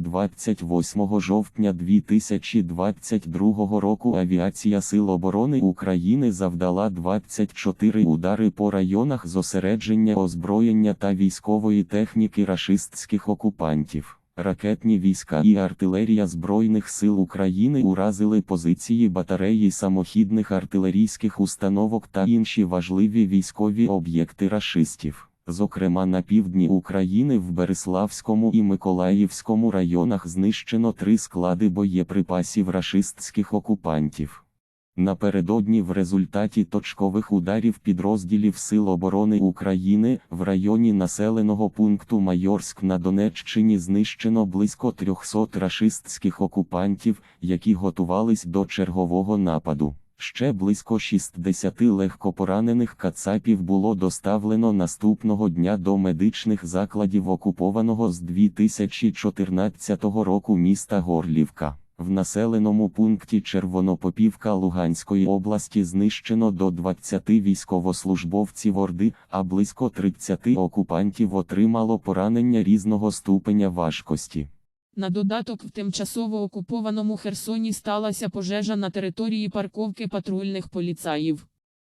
28 жовтня 2022 року Авіація Сил оборони України завдала 24 удари по районах зосередження озброєння та військової техніки рашистських окупантів. Ракетні війська і артилерія Збройних сил України уразили позиції батареї самохідних артилерійських установок та інші важливі військові об'єкти рашистів. Зокрема, на півдні України в Береславському і Миколаївському районах знищено три склади боєприпасів рашистських окупантів. Напередодні в результаті точкових ударів підрозділів Сил оборони України в районі населеного пункту Майорськ на Донеччині знищено близько 300 рашистських окупантів, які готувались до чергового нападу. Ще близько 60 легкопоранених кацапів було доставлено наступного дня до медичних закладів окупованого з 2014 року міста Горлівка. В населеному пункті Червонопопівка Луганської області знищено до 20 військовослужбовців Орди, а близько 30 окупантів отримало поранення різного ступеня важкості. На додаток в тимчасово окупованому Херсоні сталася пожежа на території парковки патрульних поліцаїв.